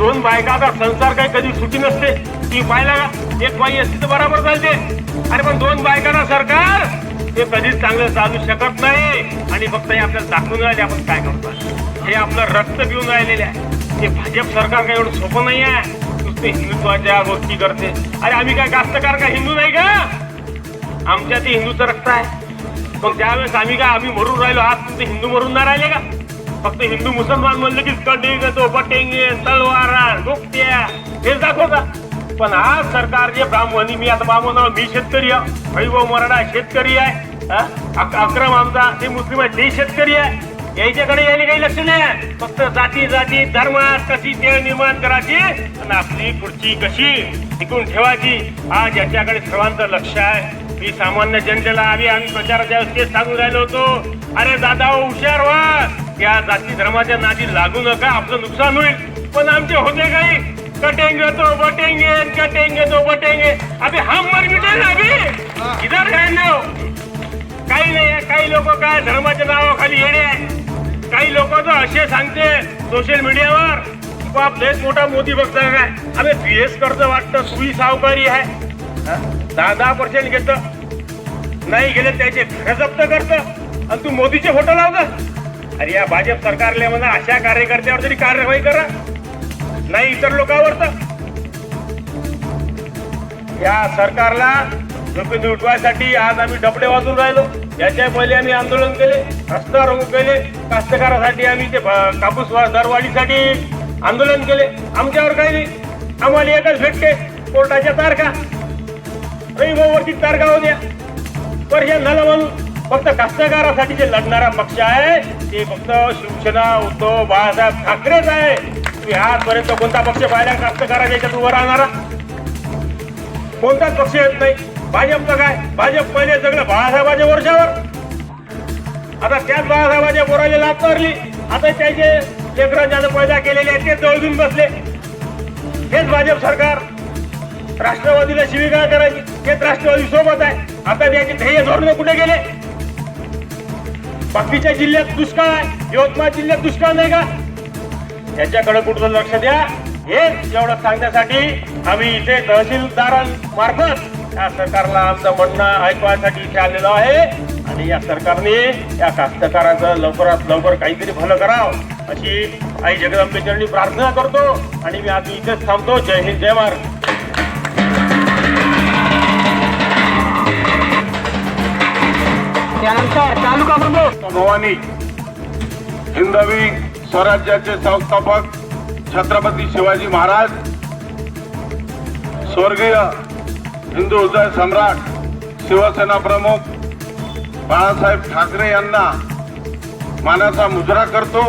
दोन बायकाचा संसार काही कधी सुटी नसते. ती पाहिला का एक बाई असती तर बरोबर चालते. अरे पण दोन बायकांना सरकार हे कधीच चांगलं चालू शकत नाही. आणि फक्त हे आपल्याला दाखवून राहिले आपण काय करतो हे आपलं रक्त पिऊन राहिलेले आहे. ते भाजप सरकार काही एवढं सोपं नाही आहे. नुसते हिंदुत्वाच्या गोष्टी करते. अरे आम्ही काय कास्तकार का हिंदू नाही का? आमच्या ते हिंदूचं रक्त आहे. मग त्यावेळेस आम्ही काय आम्ही मरून राहिलो? आज तुमचे हिंदू मरून नाही राहिले का? फक्त हिंदू मुसलमान म्हणलं की कटिंग तो बटेंगे तलवार हे हेच दाखवता पण आज सरकार जे ब्राह्मणी मी आता ब्राह्मण मी शेतकरी आहे. वैभव मराठा शेतकरी आहे. हा? अक्रम आमचा ते मुस्लिम आहे ते शेतकरी आहे. याच्याकडे यायला काही लक्ष नाही. फक्त जाती जाती धर्मात कशी तेळ निर्माण करायची आणि आपली पुढची कशी टिकून ठेवायची आज याच्याकडे सर्वांचं लक्ष आहे. मी सामान्य जनतेला आम्ही आम्ही प्रचाराच्या वेळेस सांगून राहिलो होतो. अरे दादा हुशार व्हा. या जाती धर्माच्या नादी लागू नका आपलं नुकसान होईल. पण आमचे होते काही? कटेंगे तो बटेंगे कटेंगे तो बटेंगे. अभी हम मर मिटे ना अभी इधर रहने दो. काही नाही काही लोक काय धर्माच्या नावाखाली येणे आहे काही लोक तर असे सांगते सोशल मीडियावर बाप लयच मोठा मोदी बघता काय? अरे बीएस कर्ज वाटतं सुई सावकारी आहे. दहा दहा पर्सेंट घेत. नाही गेले त्याचे घर जप्त करत. आणि तू मोदीचे फोटो लावत अरे या भाजप सरकारले म्हणा अशा कार्यकर्त्यावर तरी कार्यवाही करा. नाही इतर लोकांवर तर. या सरकारला झोपेतून उठवायसाठी आज आम्ही डबडे वाजून राहिलो. याच्या पहिले आम्ही आंदोलन केले रस्ता रोग केले. कास्तकारासाठी आम्ही ते कापूस दरवाढीसाठी आंदोलन केले. आमच्यावर काही नाही. आम्हाला एकच भेटते कोर्टाच्या तारखा. रविभाऊवरती तारखा होत्या. पर हे झालं म्हणून फक्त कास्तकारासाठी जे लढणारा पक्ष आहे ते फक्त शिवसेना उद्धव बाळासाहेब ठाकरेच आहे. तुम्ही आजपर्यंत कोणता पक्ष पाहिला? कास्तकाराच्या याच्यात उभं राहणारा? कोणताच पक्ष येत नाही? भाजपचं काय? भाजप पहिले सगळं बाळासाहेबाच्या वर्षावर आता त्याच बाळासाहेबाच्या पोराला लाभ मारली. आता त्याचे लेकरं ज्यानं पैदा केलेले आहेत ते जवळून बसले. हेच भाजप सरकार. राष्ट्रवादीला शिविका करायची. हेच राष्ट्रवादी सोबत आहे. आता त्याचे ध्येय धोरण कुठे गेले? बाकीच्या जिल्ह्यात दुष्काळ आहे. यवतमाळ जिल्ह्यात दुष्काळ नाही का? याच्याकडे कुठं लक्ष द्या? हे एवढं सांगण्यासाठी आम्ही इथे तहसीलदारांमार्फत या सरकारला आमचं म्हणणं ऐकवायसाठी इथे आलेलो आहे. आणि या सरकारने या कास्तकाराचं लवकरात लवकर काहीतरी भलं करावं अशी आई जगदंबेचरणी प्रार्थना करतो. आणि मी आज इथेच थांबतो. जय हिंद जय महाराष्ट्र त्यानंतर तालुका प्रमुख भवानी हिंदवी स्वराज्याचे संस्थापक छत्रपती शिवाजी महाराज स्वर्गीय हिंदू हृदय सम्राट शिवसेना प्रमुख बाळासाहेब ठाकरे यांना मानाचा मुजरा करतो.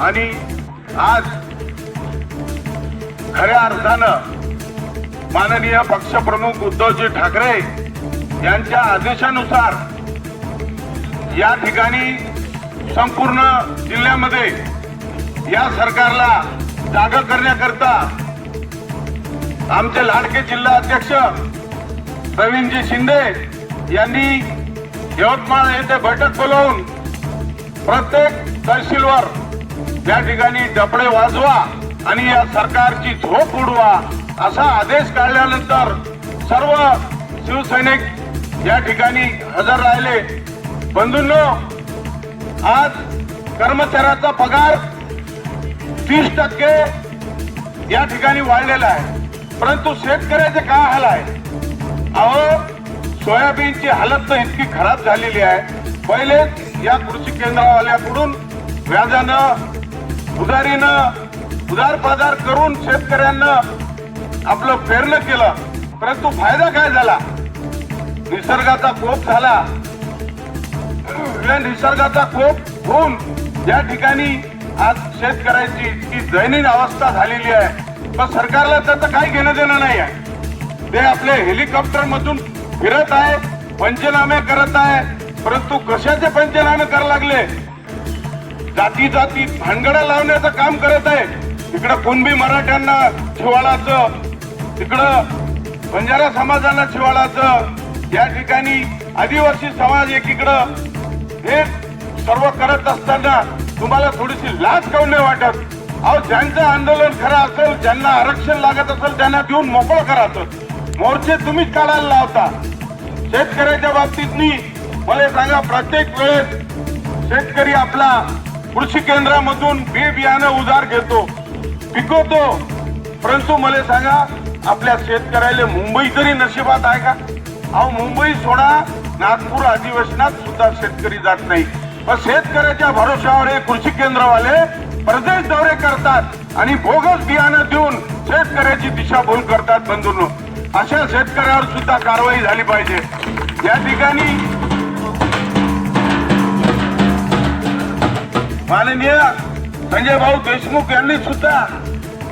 आणि आज खऱ्या अर्थानं माननीय पक्षप्रमुख उद्धवजी ठाकरे यांच्या आदेशानुसार या ठिकाणी संपूर्ण जिल्ह्यामध्ये या सरकारला जागा करण्याकरता आमचे लाडके जिल्हा अध्यक्ष प्रवीणजी शिंदे यांनी यवतमाळ येथे बैठक बोलवून प्रत्येक तहसीलवर या ठिकाणी डपडे वाजवा आणि या सरकारची झोप उडवा असा आदेश काढल्यानंतर सर्व शिवसैनिक या ठिकाणी हजर राहिले. बंधूंनो आज कर्मचाऱ्याचा पगार तीस टक्के या ठिकाणी वाढलेला आहे. परंतु शेतकऱ्याचे काय हाल आहे? अहो सोयाबीनची हालत तर इतकी खराब झालेली आहे. पहिले या कृषी केंद्रावाल्याकडून व्याजानं उधारीनं उधार करून शेतकऱ्यांना आपलं पेरणं केलं. परंतु फायदा काय झाला? निसर्गाचा कोप झाला. या निसर्गाचा कोप होऊन या ठिकाणी आज शेतकऱ्यांची इतकी दैनिक अवस्था झालेली आहे. पण सरकारला त्याचं काही घेणं देणं नाही आहे. ते आपले हेलिकॉप्टर मधून फिरत आहे पंचनामे करत आहे परंतु कशाचे पंचनामे करायला लागले? जाती जाती भानगडा लावण्याचं काम करत आहे इकडं कुणबी मराठ्यांना शिवाळाचं तिकडं बंजारा समाजाला शिवाळाचं या ठिकाणी आदिवासी समाज एकीकडं हे सर्व करत असताना तुम्हाला थोडीशी लाज काऊन नाही वाटत? अहो ज्यांचं आंदोलन खरं असेल ज्यांना आरक्षण लागत असेल त्यांना देऊन मोकळं करायचं मोर्चे तुम्हीच काढायला लावता. शेतकऱ्याच्या बाबतीत मी मला सांगा प्रत्येक वेळेस शेतकरी आपला कृषी केंद्रामधून बी बियाणं उधार घेतो पिकवतो. परंतु मला सांगा आपल्या शेतकऱ्याला मुंबई तरी नशिबात आहे का? अहो मुंबई सोडा नागपूर अधिवेशनात सुद्धा शेतकरी जात नाही. पण शेतकऱ्याच्या भरोश्यावर हे कृषी केंद्रवाले प्रदेश दौरे करतात आणि बोगस बियाणं देऊन शेतकऱ्याची दिशाभूल करतात बंधूंनो. अशा शेतकऱ्यावर सुद्धा कारवाई झाली पाहिजे. या ठिकाणी माननीय संजय भाऊ देशमुख यांनी सुद्धा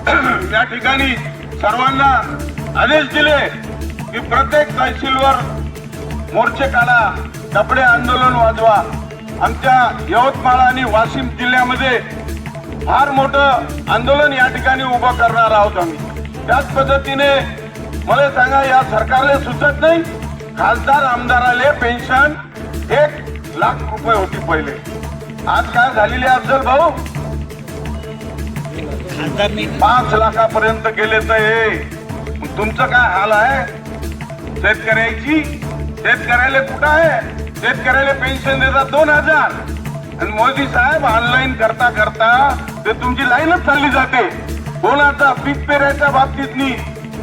या ठिकाणी सर्वांना आदेश दिले. की प्रत्येक तहसीलवर मोर्चे काढा कपडे आंदोलन वाजवा. आमच्या यवतमाळ आणि वाशिम जिल्ह्यामध्ये फार मोठं आंदोलन या ठिकाणी उभं करणार आहोत आम्ही. त्याच पद्धतीने मला सांगा या सरकारला सुचत नाही? खासदार आमदाराले पेन्शन एक लाख रुपये होती पहिले. आज काय झालेली अफजल भाऊ? पाच लाखापर्यंत गेले तर हे. तुमचं काय हाल आहे? शेतकऱ्याची शेतकऱ्याला कुठं आहे? शेतकऱ्याला पेन्शन देतात दोन हजार. आणि मोदी साहेब ऑनलाईन करता करता ते तुमची लाईनच चालली जाते. कोणाचा पीक पेरायच्या बाबतीत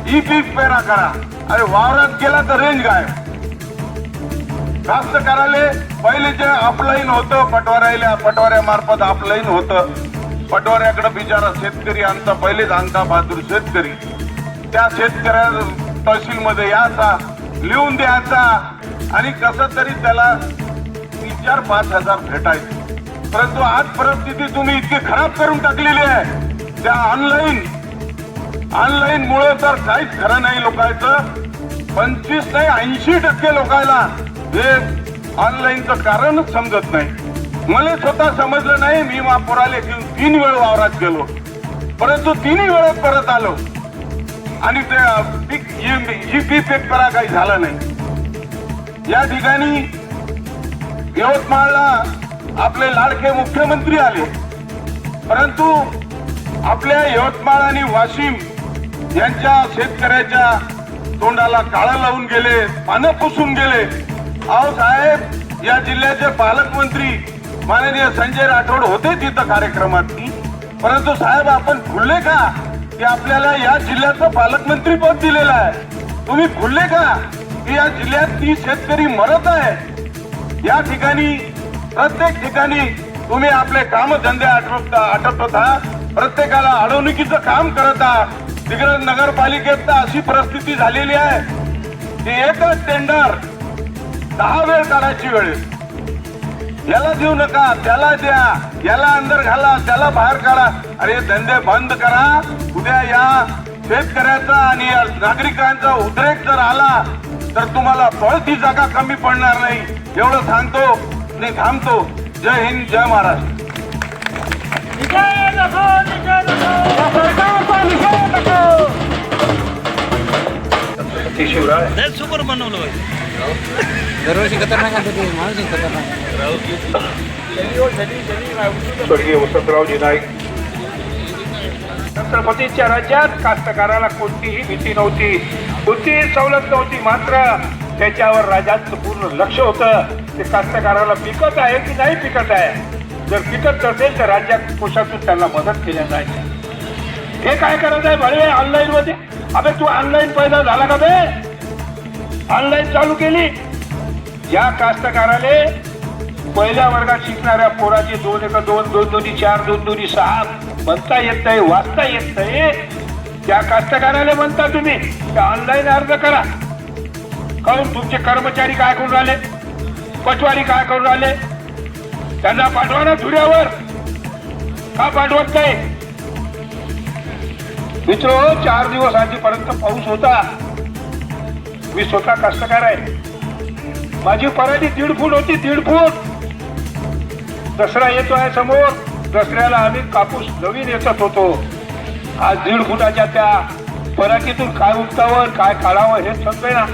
ई पीक पेरा करा. अरे वावरात गेला तर रेंज काय कास्तकाराले पहिले जे अपलाईन होतं पटवाऱ्याला पटवाऱ्या मार्फत अपलाईन होतं. पटवाऱ्याकडे बिचारा शेतकरी आमचा पहिलेच आणता बहादूर शेतकरी. त्या शेतकऱ्या तहसीलमध्ये यायचा लिहून द्यायचा आणि कसं तरी त्याला तीन चार पाच हजार भेटायचे. परंतु आज परिस्थिती तुम्ही इतकी खराब करून टाकलेली आहे. त्या ऑनलाईन ऑनलाईन मुळे तर काहीच खरं नाही लोकांचं पंचवीस नाही ऐंशी टक्के लोकांना हे ऑनलाईनचं कारणच समजत नाही. मला स्वतः समजलं नाही मी महापुराले घेऊन तीन वेळ वावरात गेलो. परंतु तिन्ही वेळेत परत आलो. आणि ते पीक जीपी पेपरा काही झालं नाही. या ठिकाणी यवतमाळला आपले लाडके मुख्यमंत्री आले. परंतु आपल्या यवतमाळ आणि वाशिम यांच्या शेतकऱ्याच्या तोंडाला काळं लावून गेले पानं पुसून गेले. अहो साहेब या जिल्ह्याचे पालकमंत्री माननीय संजय राठोड होते तिथं कार्यक्रमात. परंतु साहेब आपण भुलले का? की आपल्याला या जिल्ह्याचं पालकमंत्री पद दिलेलं आहे. तुम्ही भुलले का की या जिल्ह्यात ती शेतकरी मरत आहे या ठिकाणी प्रत्येक ठिकाणी तुम्ही आपले काम धंदे आटवता आटपत आहात. प्रत्येकाला अडवणुकीचं काम करत आहात. तिकडे नगरपालिकेत तर अशी परिस्थिती झालेली आहे की एकच टेंडर दहा वेळ काढायची वेळ याला देऊ नका त्याला द्या. याला अंदर घाला त्याला बाहेर काढा. अरे धंदे बंद करा. उद्या या शेतकऱ्याचा आणि या नागरिकांचा उद्रेक जर आला तर तुम्हाला पळती जागा कमी पडणार नाही. एवढं सांगतो आणि थांबतो. जय हिंद जय महाराष्ट्र. या सरकारचा निषेध नको. सुपर बनवलं दरवर्षी खतरनाक ते माणूस खतरनाक. स्वर्गीय वसंतरावजी नाईक छत्रपतीच्या राज्यात कास्तकाराला कोणतीही भीती नव्हती. कोणतीही सवलत नव्हती मात्र त्याच्यावर राजाचं पूर्ण लक्ष होतं. ते कास्तकाराला पिकत आहे की नाही पिकत आहे? जर पिकत नसेल तर राज्यात कोशातून त्यांना मदत केल्या जायची हे काय करत आहे भले ऑनलाईन मध्ये? अबे तू ऑनलाईन पैदा झाला का बे? ऑनलाईन चालू केली. या कास्तकाराले पहिल्या वर्गात शिकणाऱ्या पोराचे दोन एक दोन दोन दोन्ही चार दोन दोन्ही सहा म्हणता येत नाही वाचता येत नाही. त्या कास्तकाराला म्हणता तुम्ही ऑनलाईन अर्ज करा. काहून? तुमचे कर्मचारी काय करून राहिले? पटवारी काय करून राहिले? त्यांना पाठवा ना धुऱ्यावर. का पाठवत नाही? मित्र चार दिवस आधीपर्यंत पाऊस होता. मी स्वतः कास्तकार आहे. माझी पराठी दीड फूट होती दीड फूट. दसरा येतो आहे समोर. दसऱ्याला आम्ही कापूस नवीन येतच होतो. आज दीड फुटाच्या त्या पराठीतून काय उठतावं काय काढावं हे समजे ना.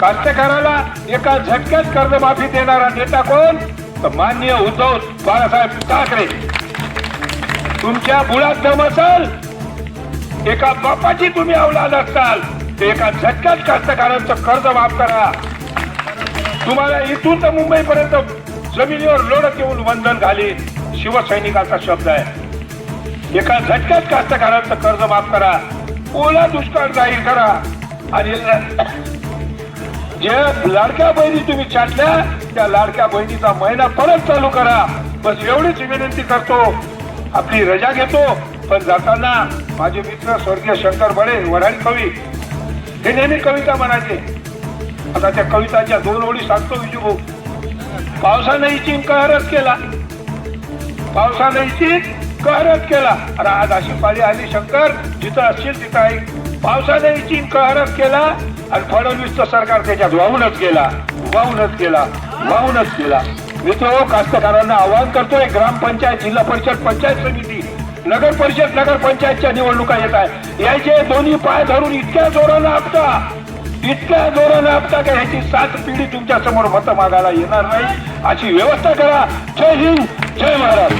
कास्तकाराला एका झटक्यात कर्जमाफी देणारा नेता कोण? तर माननीय उद्धव बाळासाहेब ठाकरे. तुमच्या बुळात दम असाल. एका बापाची तुम्ही अवलाद असताल ते एका झटक्यात कास्तकारांचं कर्ज माफ करा. तुम्हाला इथून तर मुंबईपर्यंत जमिनीवर लोडत येऊन वंदन घाली शिवसैनिकाचा शब्द आहे. एका झटक्यात कास्तकारांचं कर्ज माफ करा. ओला दुष्काळ जाहीर करा. आणि जे लाडक्या बहिणी तुम्ही छाटल्या त्या लाडक्या बहिणीचा महिना परत चालू करा. बस एवढीच विनंती करतो. आपली रजा घेतो. पण जाताना माझे मित्र स्वर्गीय शंकर बडे वराडी कवी हे नेहमी कविता म्हणायचे आता त्या कविताच्या दोन ओळी सांगतो विजू पावसाने पावसानं इचिन केला. पावसानं इचिन केला. अरे आज अशी पाळी आली शंकर जिथं असशील तिथं ऐक. पावसाने इचिन कहरच केला आणि फडणवीसचं सरकार त्याच्यात वाहूनच गेला. वाहूनच गेला. वाहूनच गेला. मित्र कास्तकारांना आवाहन करतोय ग्रामपंचायत जिल्हा परिषद पंचायत समिती नगर परिषद नगर पंचायतच्या निवडणुका येत आहे याचे दोन्ही पाय धरून इतक्या जोरानं आपटा. इतक्या जोरानं आपता का ह्याची सात पिढी तुमच्यासमोर मत मागायला येणार नाही. अशी व्यवस्था करा. जय हिंद जय महाराज